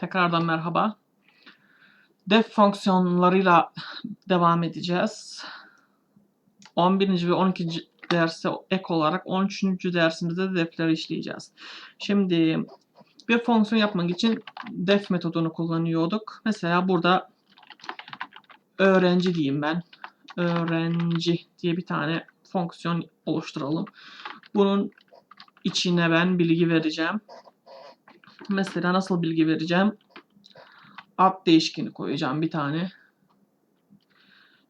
Tekrardan merhaba. Def fonksiyonlarıyla devam edeceğiz. 11. ve 12. derse ek olarak 13. dersimizde de defleri işleyeceğiz. Şimdi bir fonksiyon yapmak için def metodunu kullanıyorduk. Mesela burada öğrenci diyeyim ben. Öğrenci diye bir tane fonksiyon oluşturalım. Bunun içine ben bilgi vereceğim. Mesela nasıl bilgi vereceğim? Ad değişkeni koyacağım bir tane.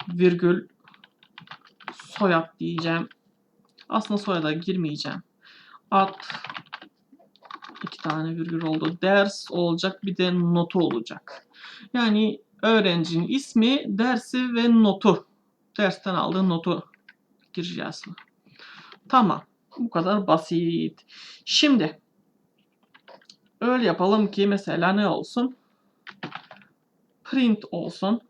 Virgül soyad diyeceğim. Aslında soyada girmeyeceğim. Ad iki tane virgül oldu. Ders olacak bir de notu olacak. Yani öğrencinin ismi, dersi ve notu. Dersten aldığı notu gireceğiz. Tamam. Bu kadar basit. Şimdi öyle yapalım ki mesela ne olsun? Print olsun.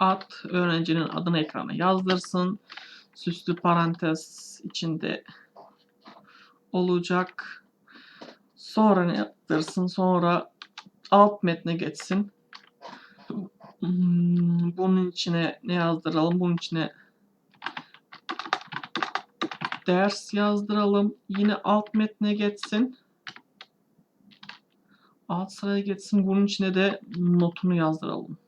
Ad öğrencinin adını ekrana yazdırsın. Süslü parantez içinde olacak. Sonra ne yaptırsın? Sonra alt metne geçsin. Hmm, Bunun içine ne yazdıralım? Bunun içine ders yazdıralım. Yine alt metne geçsin. Alt sıraya geçsin. Bunun içine de notunu yazdıralım.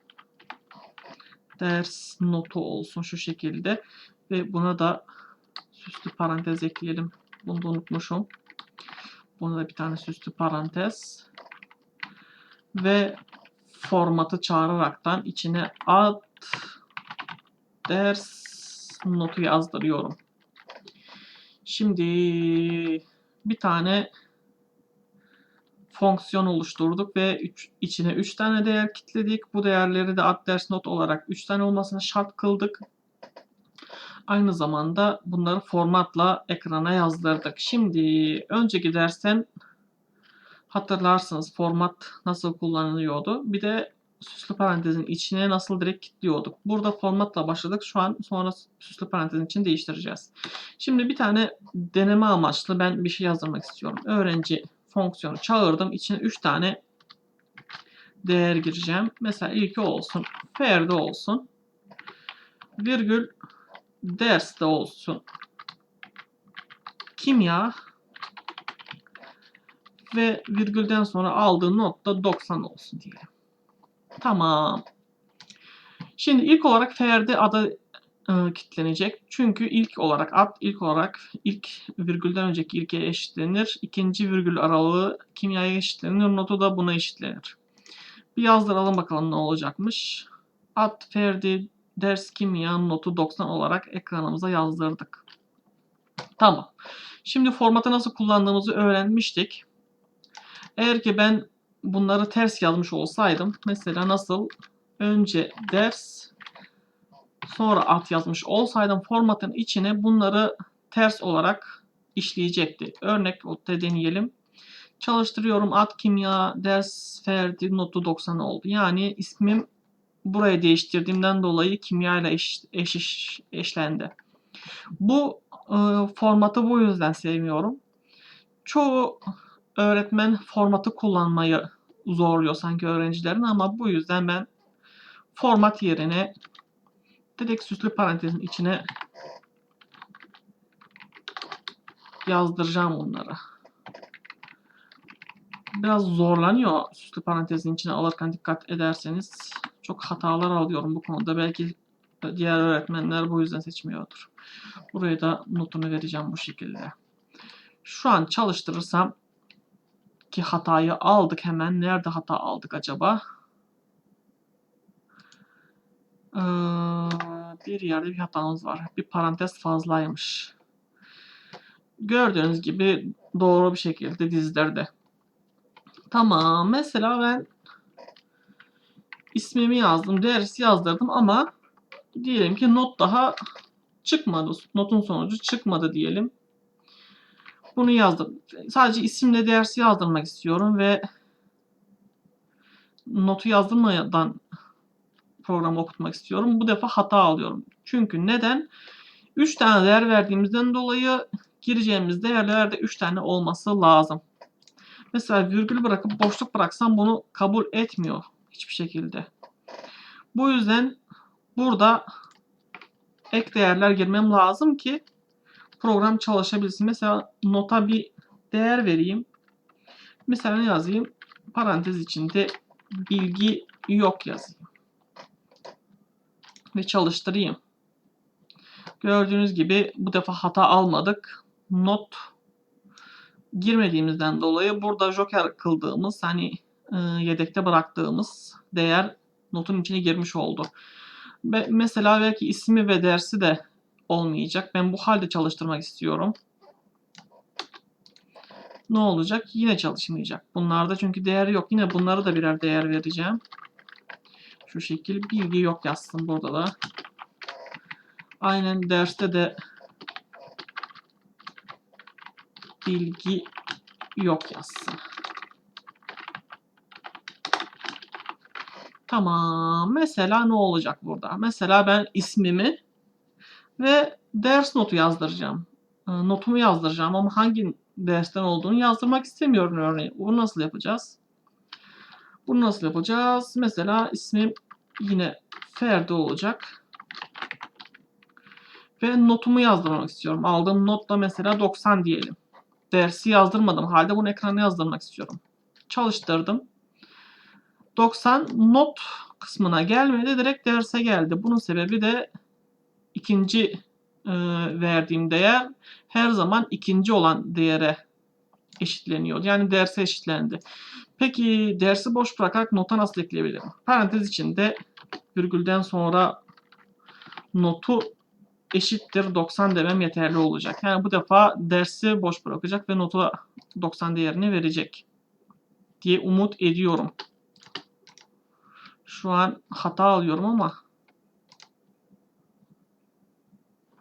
Ders notu olsun şu şekilde. Ve buna da süslü parantez ekleyelim. Bunu da unutmuşum. Buna da bir tane süslü parantez. Ve formatı çağıraraktan içine ad ders notu yazdırıyorum. Şimdi bir tane fonksiyon oluşturduk ve üç, içine 3 tane değer kilitledik. Bu değerleri de ad ders not olarak 3 tane olmasını şart kıldık. Aynı zamanda bunları formatla ekrana yazdırdık. Şimdi önceki dersten hatırlarsınız format nasıl kullanılıyordu. Bir de süslü parantezin içine nasıl direkt kilitliyorduk. Burada formatla başladık. Şu an sonra süslü parantezin için değiştireceğiz. Şimdi bir tane deneme amaçlı ben bir şey yazdırmak istiyorum. Öğrenci fonksiyonu çağırdım. İçine 3 tane değer gireceğim. Mesela ilki olsun. Ferdi olsun. Virgül derste olsun. Kimya ve virgülden sonra aldığı not da 90 olsun diyelim. Tamam. Şimdi ilk olarak Ferdi adı e, kitlenecek. Çünkü ilk olarak ad ilk olarak ilk virgülden önceki ilke eşitlenir. İkinci virgül aralığı kimyaya eşitlenir. Notu da buna eşitlenir. Bir yazdıralım bakalım ne olacakmış. Ad Ferdi ders kimya notu 90 olarak ekranımıza yazdırdık. Tamam. Şimdi formatı nasıl kullandığımızı öğrenmiştik. Eğer ki ben bunları ters yazmış olsaydım mesela nasıl önce ders sonra at yazmış olsaydım formatın içine bunları ters olarak işleyecekti. Örnek da deneyelim. Çalıştırıyorum at kimya ders ferdi notu 90 oldu. Yani ismim burayı değiştirdiğimden dolayı kimya ile eş, eş, eş, eşlendi. Bu e, formatı bu yüzden sevmiyorum. Çoğu öğretmen formatı kullanmayı zorluyor sanki öğrencilerin ama bu yüzden ben format yerine direkt süslü parantezin içine yazdıracağım bunları. Biraz zorlanıyor süslü parantezin içine alırken dikkat ederseniz. Çok hatalar alıyorum bu konuda. Belki diğer öğretmenler bu yüzden seçmiyordur. Buraya da notunu vereceğim bu şekilde. Şu an çalıştırırsam ki hatayı aldık hemen. Nerede hata aldık acaba? Ee, bir yerde bir hatamız var. Bir parantez fazlaymış. Gördüğünüz gibi doğru bir şekilde dizilerde. Tamam. Mesela ben ismimi yazdım. Ders yazdırdım ama diyelim ki not daha çıkmadı. Notun sonucu çıkmadı diyelim. Bunu yazdım. Sadece isimle dersi yazdırmak istiyorum ve notu yazdırmadan programı okutmak istiyorum. Bu defa hata alıyorum. Çünkü neden? 3 tane değer verdiğimizden dolayı gireceğimiz değerlerde 3 tane olması lazım. Mesela virgül bırakıp boşluk bıraksam bunu kabul etmiyor hiçbir şekilde. Bu yüzden burada ek değerler girmem lazım ki program çalışabilsin. Mesela nota bir değer vereyim. Mesela ne yazayım? Parantez içinde bilgi yok yazayım. Ve çalıştırayım. Gördüğünüz gibi bu defa hata almadık. Not girmediğimizden dolayı burada joker kıldığımız hani e, yedekte bıraktığımız değer notun içine girmiş oldu. Mesela belki ismi ve dersi de olmayacak. Ben bu halde çalıştırmak istiyorum. Ne olacak? Yine çalışmayacak. Bunlarda çünkü değer yok. Yine bunları da birer değer vereceğim. Şu şekil bilgi yok yazsın burada da. Aynen derste de bilgi yok yazsın. Tamam. Mesela ne olacak burada? Mesela ben ismimi ve ders notu yazdıracağım. E, Notumu yazdıracağım ama hangi dersten olduğunu yazdırmak istemiyorum örneğin. Bunu nasıl yapacağız? Bunu nasıl yapacağız? Mesela ismim yine Ferdi olacak. Ve notumu yazdırmak istiyorum. Aldığım not da mesela 90 diyelim. Dersi yazdırmadım halde bunu ekrana yazdırmak istiyorum. Çalıştırdım. 90 not kısmına gelmedi. Direkt derse geldi. Bunun sebebi de ikinci e, verdiğim değer her zaman ikinci olan değere eşitleniyor. Yani derse eşitlendi. Peki dersi boş bırakarak nota nasıl ekleyebilirim? Parantez içinde virgülden sonra notu eşittir 90 demem yeterli olacak. Yani bu defa dersi boş bırakacak ve notu 90 değerini verecek diye umut ediyorum. Şu an hata alıyorum ama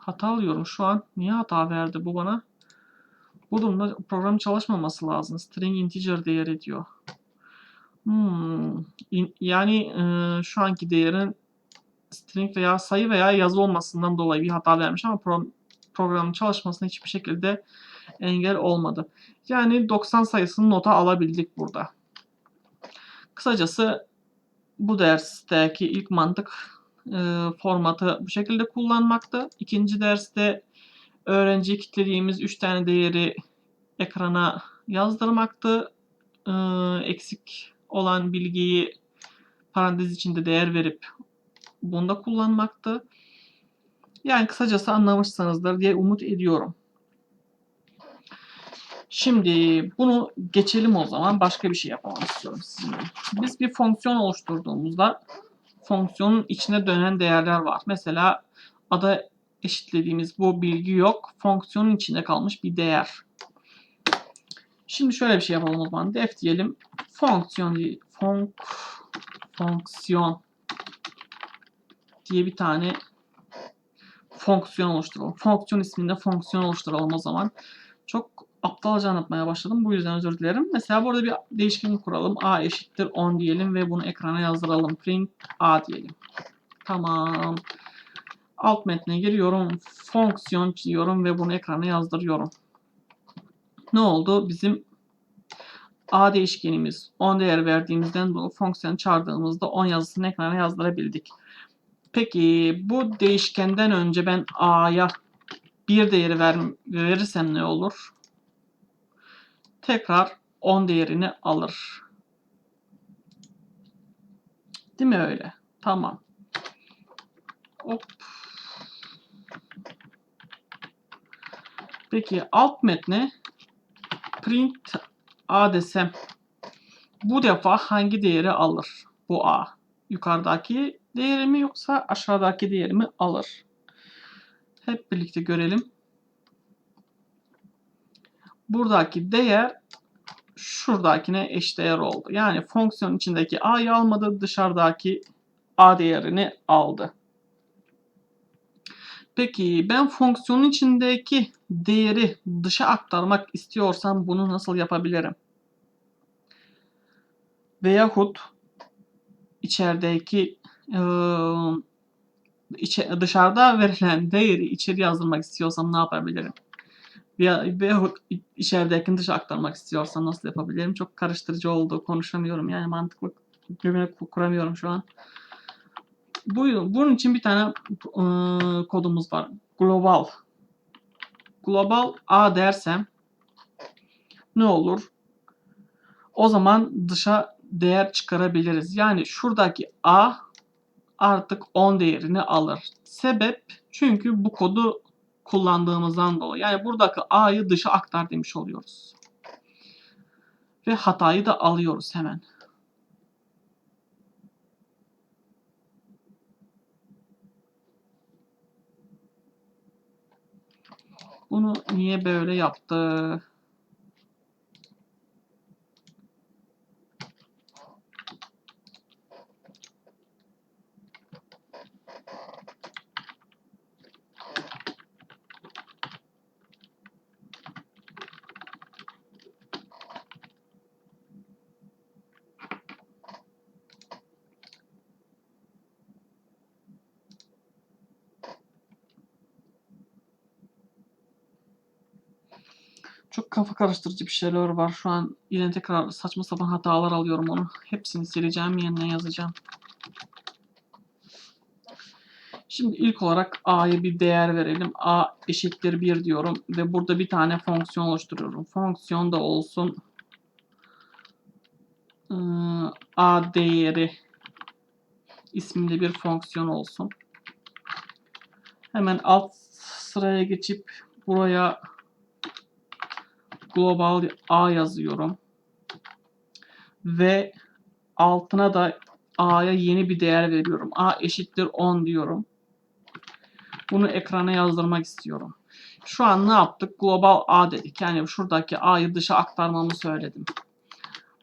hata alıyorum şu an. Niye hata verdi bu bana? Bu durumda program çalışmaması lazım. String integer değeri diyor. Hmm. yani e, şu anki değerin string veya sayı veya yazı olmasından dolayı bir hata vermiş ama pro- programın çalışmasına hiçbir şekilde engel olmadı. Yani 90 sayısını nota alabildik burada. Kısacası bu dersteki ilk mantık e, formatı bu şekilde kullanmakta. İkinci derste öğrenciye kilitlediğimiz 3 tane değeri ekrana yazdırmaktı. E, eksik olan bilgiyi parantez içinde değer verip bunda kullanmaktı. Yani kısacası anlamışsınızdır diye umut ediyorum. Şimdi bunu geçelim o zaman. Başka bir şey yapalım istiyorum sizinle. Biz bir fonksiyon oluşturduğumuzda fonksiyonun içine dönen değerler var. Mesela ada eşitlediğimiz bu bilgi yok. Fonksiyonun içinde kalmış bir değer. Şimdi şöyle bir şey yapalım o zaman. Def diyelim. Fonksiyon fonk fonksiyon diye bir tane fonksiyon oluşturalım. Fonksiyon isminde fonksiyon oluşturalım o zaman. Aptalca anlatmaya başladım. Bu yüzden özür dilerim. Mesela burada bir değişken kuralım. a eşittir 10 diyelim ve bunu ekrana yazdıralım. Print a diyelim. Tamam. Alt metne giriyorum. Fonksiyon diyorum ve bunu ekrana yazdırıyorum. Ne oldu? Bizim a değişkenimiz 10 değer verdiğimizden dolayı fonksiyonu çağırdığımızda 10 yazısını ekrana yazdırabildik. Peki bu değişkenden önce ben a'ya bir değeri ver, verirsem ne olur? Tekrar 10 değerini alır. Değil mi öyle? Tamam. Hop. Peki alt metne print a desem bu defa hangi değeri alır bu a? Yukarıdaki değeri mi yoksa aşağıdaki değeri mi alır? Hep birlikte görelim. Buradaki değer şuradakine eşdeğer oldu. Yani fonksiyon içindeki a'yı almadı, dışarıdaki a değerini aldı. Peki ben fonksiyonun içindeki değeri dışa aktarmak istiyorsam bunu nasıl yapabilirim? Veyahut içerideki eee, içe, dışarıda verilen değeri içeri yazdırmak istiyorsam ne yapabilirim? Veya ve içeridekini dışa aktarmak istiyorsam nasıl yapabilirim? Çok karıştırıcı oldu. Konuşamıyorum. Yani mantıklı cümle kuramıyorum şu an. Bu, bunun için bir tane e, kodumuz var. Global. Global A dersem ne olur? O zaman dışa değer çıkarabiliriz. Yani şuradaki A artık 10 değerini alır. Sebep çünkü bu kodu kullandığımızdan dolayı. Yani buradaki A'yı dışa aktar demiş oluyoruz. Ve hatayı da alıyoruz hemen. Bunu niye böyle yaptı? Çok kafa karıştırıcı bir şeyler var. Şu an yine tekrar saçma sapan hatalar alıyorum onu. Hepsini sileceğim, yeniden yazacağım. Şimdi ilk olarak a'ya bir değer verelim. a eşittir 1 diyorum ve burada bir tane fonksiyon oluşturuyorum. Fonksiyon da olsun a değeri isminde bir fonksiyon olsun. Hemen alt sıraya geçip buraya global a yazıyorum. Ve altına da a'ya yeni bir değer veriyorum. a eşittir 10 diyorum. Bunu ekrana yazdırmak istiyorum. Şu an ne yaptık? Global a dedik. Yani şuradaki a'yı dışa aktarmamı söyledim.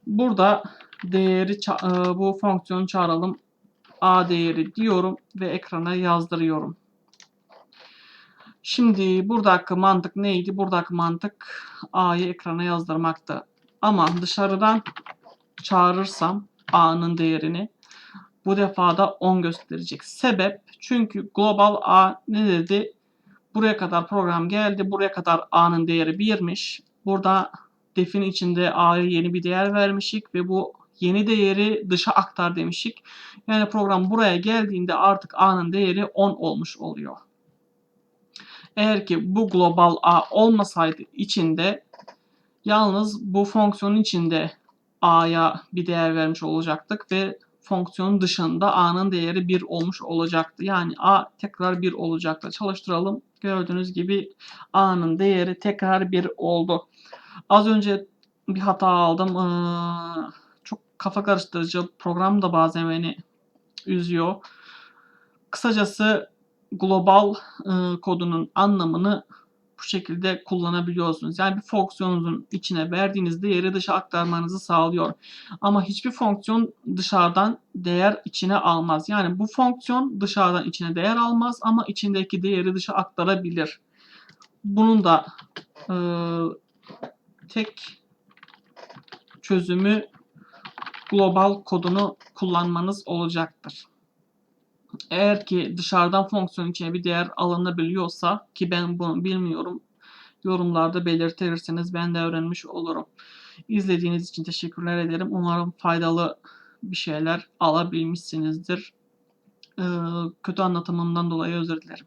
Burada değeri e, bu fonksiyonu çağıralım. a değeri diyorum ve ekrana yazdırıyorum. Şimdi buradaki mantık neydi? Buradaki mantık a'yı ekrana yazdırmaktı. Ama dışarıdan çağırırsam a'nın değerini bu defa da 10 gösterecek. Sebep çünkü global a ne dedi? Buraya kadar program geldi. Buraya kadar a'nın değeri 1'miş. Burada defin içinde a'ya yeni bir değer vermişik ve bu yeni değeri dışa aktar demişik. Yani program buraya geldiğinde artık a'nın değeri 10 olmuş oluyor. Eğer ki bu global a olmasaydı içinde yalnız bu fonksiyonun içinde a'ya bir değer vermiş olacaktık ve fonksiyonun dışında a'nın değeri 1 olmuş olacaktı. Yani a tekrar 1 olacaktı. Çalıştıralım. Gördüğünüz gibi a'nın değeri tekrar 1 oldu. Az önce bir hata aldım. Ee, çok kafa karıştırıcı. Program da bazen beni üzüyor. Kısacası global e, kodunun anlamını bu şekilde kullanabiliyorsunuz. Yani bir fonksiyonunuzun içine verdiğiniz değeri dışa aktarmanızı sağlıyor. Ama hiçbir fonksiyon dışarıdan değer içine almaz. Yani bu fonksiyon dışarıdan içine değer almaz ama içindeki değeri dışa aktarabilir. Bunun da e, tek çözümü global kodunu kullanmanız olacaktır. Eğer ki dışarıdan fonksiyon içine bir değer alınabiliyorsa ki ben bunu bilmiyorum yorumlarda belirtirseniz ben de öğrenmiş olurum. İzlediğiniz için teşekkürler ederim. Umarım faydalı bir şeyler alabilmişsinizdir. Ee, kötü anlatımımdan dolayı özür dilerim.